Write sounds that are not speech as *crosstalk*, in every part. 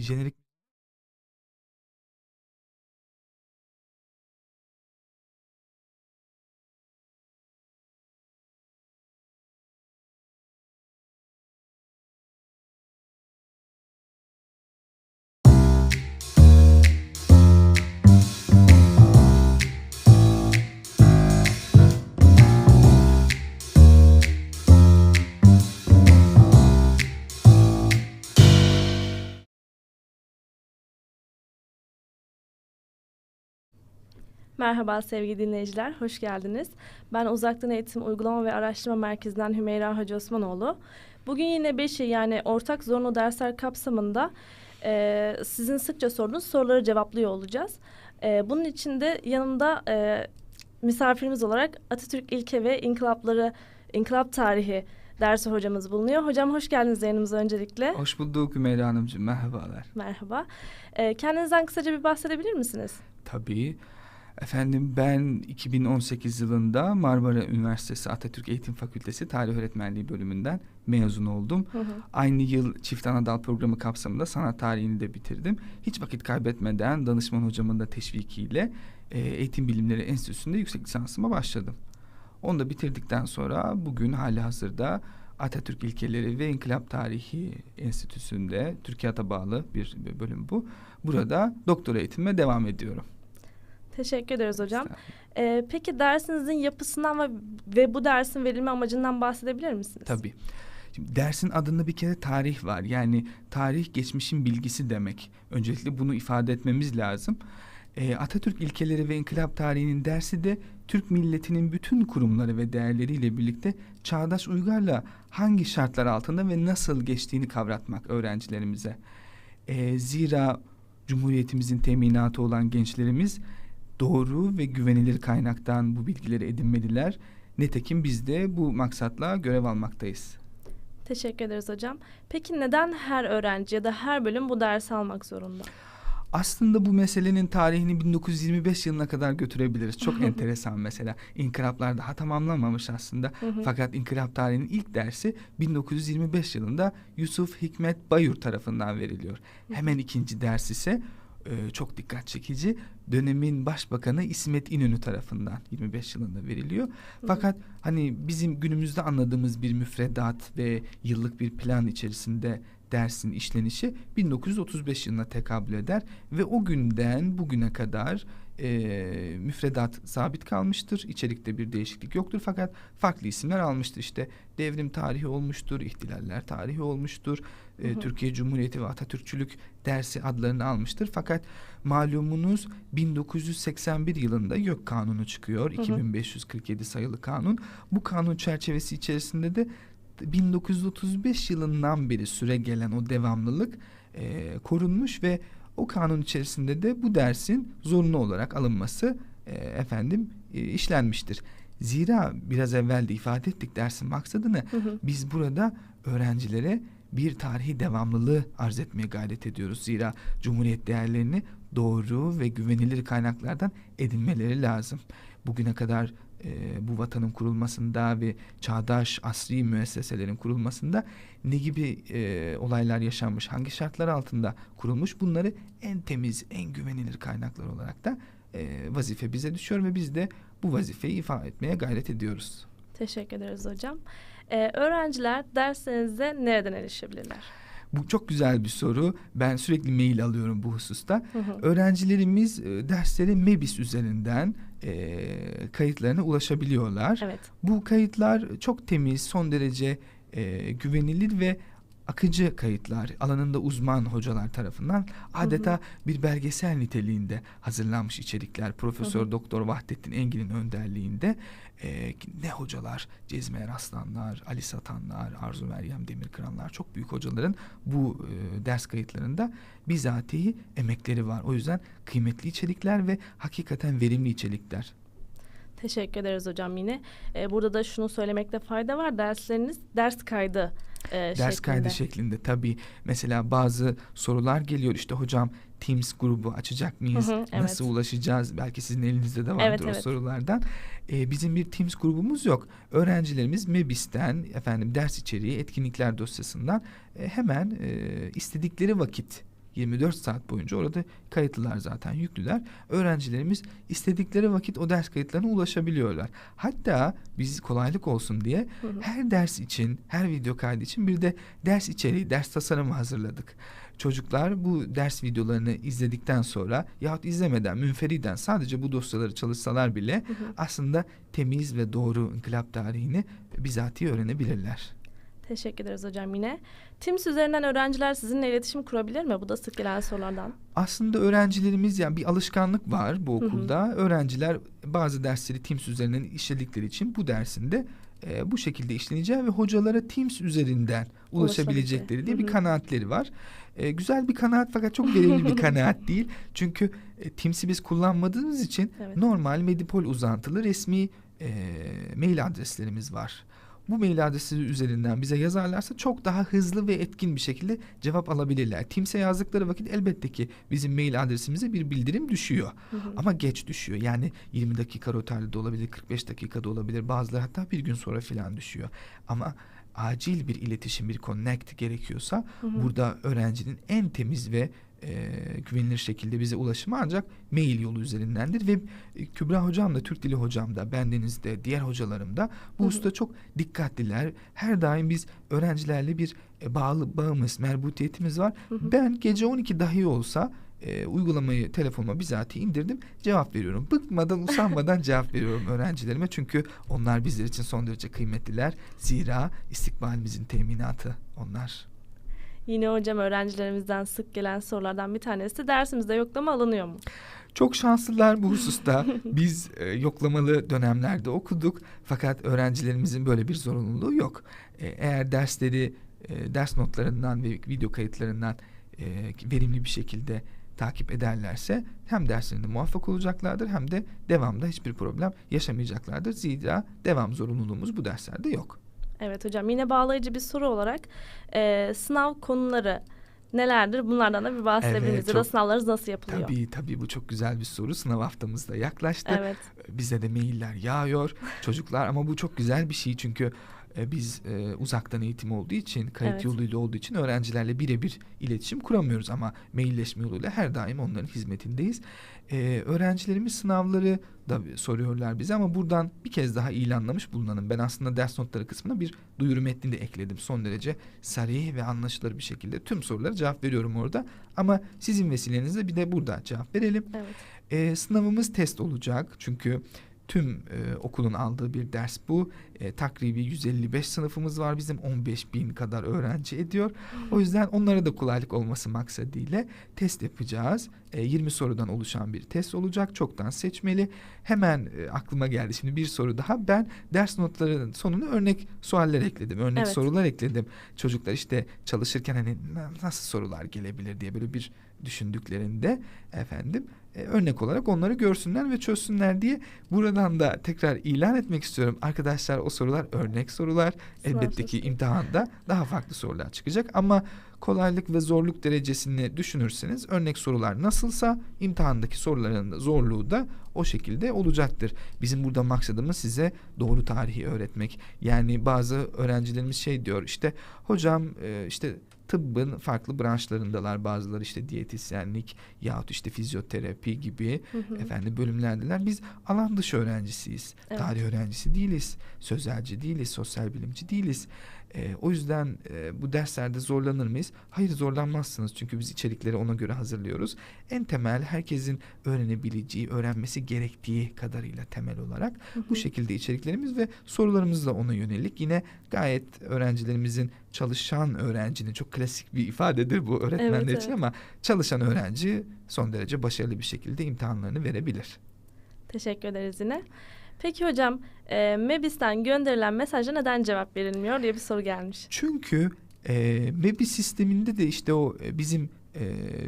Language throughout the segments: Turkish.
jenerik Merhaba sevgili dinleyiciler, hoş geldiniz. Ben Uzaktan Eğitim Uygulama ve Araştırma Merkezi'nden Hümeyra Hacı Osmanoğlu. Bugün yine beşi yani ortak zorunlu dersler kapsamında e, sizin sıkça sorduğunuz soruları cevaplıyor olacağız. E, bunun için de yanımda e, misafirimiz olarak Atatürk İlke ve İnkılapları, İnkılap Tarihi dersi hocamız bulunuyor. Hocam hoş geldiniz yayınımıza öncelikle. Hoş bulduk Hümeyra Hanımcığım. Merhabalar. Merhaba. E, kendinizden kısaca bir bahsedebilir misiniz? Tabii. Efendim ben 2018 yılında Marmara Üniversitesi Atatürk Eğitim Fakültesi Tarih Öğretmenliği bölümünden mezun oldum. Hı hı. Aynı yıl çift anadal programı kapsamında sanat tarihini de bitirdim. Hiç vakit kaybetmeden danışman hocamın da teşvikiyle e, Eğitim Bilimleri Enstitüsü'nde yüksek lisansıma başladım. Onu da bitirdikten sonra bugün hali hazırda Atatürk İlkeleri ve İnkılap Tarihi Enstitüsü'nde Türkiye'ye bağlı bir, bir bölüm bu. Burada doktora eğitimime devam ediyorum. Teşekkür ederiz hocam. Ee, peki dersinizin yapısından ve, ve bu dersin verilme amacından bahsedebilir misiniz? Tabii. Şimdi dersin adında bir kere tarih var. Yani tarih geçmişin bilgisi demek. Öncelikle bunu ifade etmemiz lazım. Ee, Atatürk ilkeleri ve inkılap tarihinin dersi de Türk milletinin bütün kurumları ve değerleriyle birlikte çağdaş uygarla hangi şartlar altında ve nasıl geçtiğini kavratmak öğrencilerimize. Ee, zira Cumhuriyetimizin teminatı olan gençlerimiz doğru ve güvenilir kaynaktan bu bilgileri edinmeliler. Nitekim biz de bu maksatla görev almaktayız. Teşekkür ederiz hocam. Peki neden her öğrenci ya da her bölüm bu dersi almak zorunda? Aslında bu meselenin tarihini 1925 yılına kadar götürebiliriz. Çok *laughs* enteresan mesela. İnkılaplar daha tamamlanmamış aslında. Fakat inkılap tarihinin ilk dersi 1925 yılında Yusuf Hikmet Bayur tarafından veriliyor. Hemen ikinci ders ise e, çok dikkat çekici. Dönemin başbakanı İsmet İnönü tarafından 25 yılında veriliyor. Fakat hani bizim günümüzde anladığımız bir müfredat ve yıllık bir plan içerisinde dersin işlenişi 1935 yılına tekabül eder ve o günden bugüne kadar e, müfredat sabit kalmıştır. İçerikte bir değişiklik yoktur fakat farklı isimler almıştır. İşte devrim tarihi olmuştur, ihtilaller tarihi olmuştur. E, Hı hı. Türkiye Cumhuriyeti ve Atatürkçülük dersi adlarını almıştır. Fakat malumunuz 1981 yılında YÖK Kanunu çıkıyor. Hı hı. 2547 sayılı kanun. Bu kanun çerçevesi içerisinde de 1935 yılından beri süre gelen o devamlılık e, korunmuş ve o kanun içerisinde de bu dersin zorunlu olarak alınması e, efendim e, işlenmiştir. Zira biraz evvel de ifade ettik dersin maksadını. Hı hı. Biz burada öğrencilere bir tarihi devamlılığı arz etmeye gayret ediyoruz. Zira Cumhuriyet değerlerini doğru ve güvenilir kaynaklardan edinmeleri lazım. Bugüne kadar e, bu vatanın kurulmasında ve çağdaş asri müesseselerin kurulmasında ne gibi e, olaylar yaşanmış, hangi şartlar altında kurulmuş bunları en temiz, en güvenilir kaynaklar olarak da e, vazife bize düşüyor ve biz de bu vazifeyi ifa etmeye gayret ediyoruz. Teşekkür ederiz hocam. Ee, öğrenciler derslerinize nereden erişebilirler? Bu çok güzel bir soru. Ben sürekli mail alıyorum bu hususta. Hı hı. Öğrencilerimiz e, derslere Mebis üzerinden e, kayıtlarına ulaşabiliyorlar. Evet. Bu kayıtlar çok temiz, son derece e, güvenilir ve akıcı kayıtlar. Alanında uzman hocalar tarafından adeta bir belgesel niteliğinde hazırlanmış içerikler. Profesör Hı hı. Doktor Vahdettin Engin'in önderliğinde e, ne hocalar, Cezmi Eraslanlar, Ali Satanlar, Arzu Meryem Demirkıranlar çok büyük hocaların bu e, ders kayıtlarında bizatihi emekleri var. O yüzden kıymetli içerikler ve hakikaten verimli içerikler. Teşekkür ederiz hocam yine. Ee, burada da şunu söylemekte fayda var. Dersleriniz ders kaydı e, Ders şeklinde. kaydı şeklinde tabii mesela bazı sorular geliyor işte hocam Teams grubu açacak mıyız? Hı hı, evet. Nasıl ulaşacağız? Belki sizin elinizde de vardır Evet, o evet. sorulardan. Ee, bizim bir Teams grubumuz yok. Öğrencilerimiz Mebis'ten efendim ders içeriği etkinlikler dosyasından e, hemen e, istedikleri vakit 24 saat boyunca orada kayıtlılar zaten yüklüler. Öğrencilerimiz istedikleri vakit o ders kayıtlarına ulaşabiliyorlar. Hatta biz kolaylık olsun diye Hı hı. her ders için, her video kaydı için bir de ders içeriği, ders tasarımı hazırladık. Çocuklar bu ders videolarını izledikten sonra yahut izlemeden, münferiden sadece bu dosyaları çalışsalar bile Hı hı. aslında temiz ve doğru inkılap tarihini bizatihi öğrenebilirler. Teşekkür ederiz hocam yine. Teams üzerinden öğrenciler sizinle iletişim kurabilir mi? Bu da sık gelen sorulardan. Aslında öğrencilerimiz yani bir alışkanlık var bu Hı hı. okulda. Öğrenciler bazı dersleri Teams üzerinden işledikleri için bu dersinde e, bu şekilde işleneceği ve hocalara Teams üzerinden ulaşabilecekleri diye Hı bir hı. kanaatleri var. E, güzel bir kanaat fakat çok verimli bir *laughs* kanaat değil. Çünkü e, Teams'i biz kullanmadığımız için Evet. normal Medipol uzantılı resmi e, mail adreslerimiz var. Bu mail adresi üzerinden bize yazarlarsa çok daha hızlı ve etkin bir şekilde cevap alabilirler. Teams'e yazdıkları vakit elbette ki bizim mail adresimize bir bildirim düşüyor. Hı hı. Ama geç düşüyor. Yani 20 dakika rötarlı da olabilir, 45 dakikada olabilir. Bazıları hatta bir gün sonra filan düşüyor. Ama acil bir iletişim, bir connect gerekiyorsa Hı hı. burada öğrencinin en temiz ve e, güvenilir şekilde bize ulaşımı ancak mail yolu üzerindendir ve e, Kübra hocam da Türk Dili hocam da bendeniz de diğer hocalarım da bu hususta çok dikkatliler. Her daim biz öğrencilerle bir e, bağlı bağımız, merbutiyetimiz var. Hı hı. Ben gece 12 dahi olsa e, uygulamayı telefonuma bizatihi indirdim cevap veriyorum. Bıkmadan usanmadan *laughs* cevap veriyorum öğrencilerime çünkü onlar bizler için son derece kıymetliler. Zira istikbalimizin teminatı onlar. Yine hocam öğrencilerimizden sık gelen sorulardan bir tanesi de dersimizde yoklama alınıyor mu? Çok şanslılar bu hususta. *laughs* Biz e, yoklamalı dönemlerde okuduk fakat öğrencilerimizin böyle bir zorunluluğu yok. E, eğer dersleri e, ders notlarından ve video kayıtlarından e, verimli bir şekilde takip ederlerse hem derslerinde muvaffak olacaklardır hem de devamda hiçbir problem yaşamayacaklardır. Zira devam zorunluluğumuz bu derslerde yok. Evet hocam yine bağlayıcı bir soru olarak e, sınav konuları nelerdir? Bunlardan da bir bahsedebilir miyiz? Evet, Ya da çok- sınavlarınız nasıl yapılıyor? Tabii tabii bu çok güzel bir soru. Sınav haftamız da yaklaştı. Evet. bize de mailler yağıyor çocuklar ama bu çok güzel bir şey çünkü e, biz e, uzaktan eğitim olduğu için kayıt Evet. yoluyla olduğu için öğrencilerle birebir iletişim kuramıyoruz ama mailleşme yoluyla her daim onların hizmetindeyiz. E, öğrencilerimiz sınavları da soruyorlar bize ama buradan bir kez daha ilanlamış bulunalım. Ben aslında ders notları kısmına bir duyuru metni de ekledim. Son derece sarih ve anlaşılır bir şekilde tüm sorulara cevap veriyorum orada. Ama sizin vesilenizle bir de burada cevap verelim. Evet. E, sınavımız test olacak çünkü tüm e, okulun aldığı bir ders bu. E, takribi 155 sınıfımız var bizim 15 bin kadar öğrenci ediyor. O yüzden onlara da kolaylık olması maksadıyla test yapacağız. E, 20 sorudan oluşan bir test olacak. Çoktan seçmeli. Hemen e, aklıma geldi şimdi bir soru daha. Ben ders notlarının sonuna örnek sualler ekledim. Örnek Evet. sorular ekledim. Çocuklar işte çalışırken hani na- nasıl sorular gelebilir diye böyle bir düşündüklerinde efendim e, örnek olarak onları görsünler ve çözsünler diye buradan da tekrar ilan etmek istiyorum. Arkadaşlar o sorular örnek sorular. Elbette ki imtihanda daha farklı sorular çıkacak ama kolaylık ve zorluk derecesini düşünürseniz örnek sorular nasılsa imtihandaki soruların zorluğu da o şekilde olacaktır. Bizim burada maksadımız size doğru tarihi öğretmek. Yani bazı öğrencilerimiz şey diyor işte hocam e, işte tıbbın farklı branşlarındalar bazıları işte diyetisyenlik yahut işte fizyoterapi gibi Hı hı. efendim bölümlerdeler. Biz alan dışı öğrencisiyiz. Evet. Tarih öğrencisi değiliz. Sözelci değiliz. Sosyal bilimci değiliz. Ee, o yüzden e, bu derslerde zorlanır mıyız? Hayır zorlanmazsınız. Çünkü biz içerikleri ona göre hazırlıyoruz. En temel herkesin öğrenebileceği, öğrenmesi gerektiği kadarıyla temel olarak Hı bu hı. şekilde içeriklerimiz ve sorularımız da ona yönelik. Yine gayet öğrencilerimizin çalışan öğrencinin çok klasik bir ifadedir bu öğretmenler Evet, için evet. ama çalışan öğrenci son derece başarılı bir şekilde imtihanlarını verebilir. Teşekkür ederiz yine. Peki hocam e, MEBİS'ten gönderilen mesaja neden cevap verilmiyor diye bir soru gelmiş. Çünkü e, MEBİ sisteminde de işte o e, bizim e,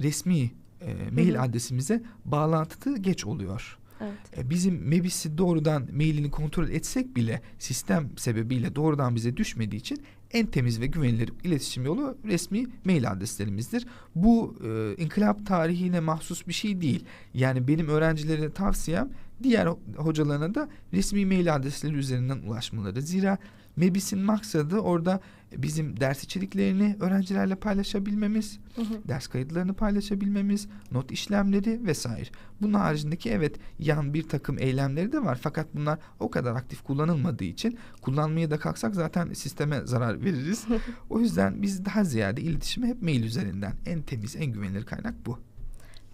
resmi e, mail Hı hı. adresimize bağlantı geç oluyor. Evet. E, bizim MEBİS'i doğrudan mailini kontrol etsek bile sistem sebebiyle doğrudan bize düşmediği için en temiz ve güvenilir iletişim yolu resmi mail adreslerimizdir. Bu e, inkılap tarihine mahsus bir şey değil. Yani benim öğrencilere tavsiyem diğer ho- hocalarına da resmi mail adresleri üzerinden ulaşmaları. Zira MEBİS'in maksadı orada bizim ders içeriklerini öğrencilerle paylaşabilmemiz, Hı hı. ders kayıtlarını paylaşabilmemiz, not işlemleri vesaire. Bunun haricindeki evet yan bir takım eylemleri de var fakat bunlar o kadar aktif kullanılmadığı için kullanmaya da kalksak zaten sisteme zarar veririz. *laughs* o yüzden biz daha ziyade iletişimi hep mail üzerinden en temiz, en güvenilir kaynak bu.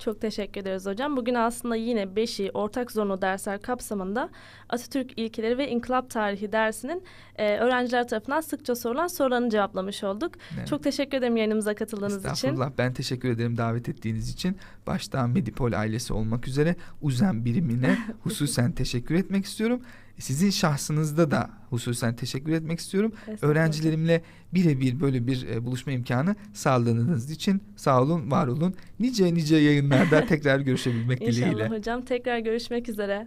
Çok teşekkür ederiz hocam. Bugün aslında yine Beşi ortak zorunlu dersler kapsamında Atatürk ilkeleri ve İnkılap tarihi dersinin e, öğrenciler tarafından sıkça sorulan sorularını cevaplamış olduk. Evet. Çok teşekkür ederim yayınımıza katıldığınız için. Estağfurullah. Ben teşekkür ederim davet ettiğiniz için. Başta Medipol ailesi olmak üzere UZEM birimine *laughs* hususen teşekkür etmek istiyorum. Sizin şahsınızda da hususen teşekkür etmek istiyorum. Öğrencilerimle birebir böyle bir e, buluşma imkanı sağladığınız için sağ olun, var olun. Nice nice yayınlarda tekrar görüşebilmek dileğiyle. İnşallah hocam. Tekrar görüşmek üzere.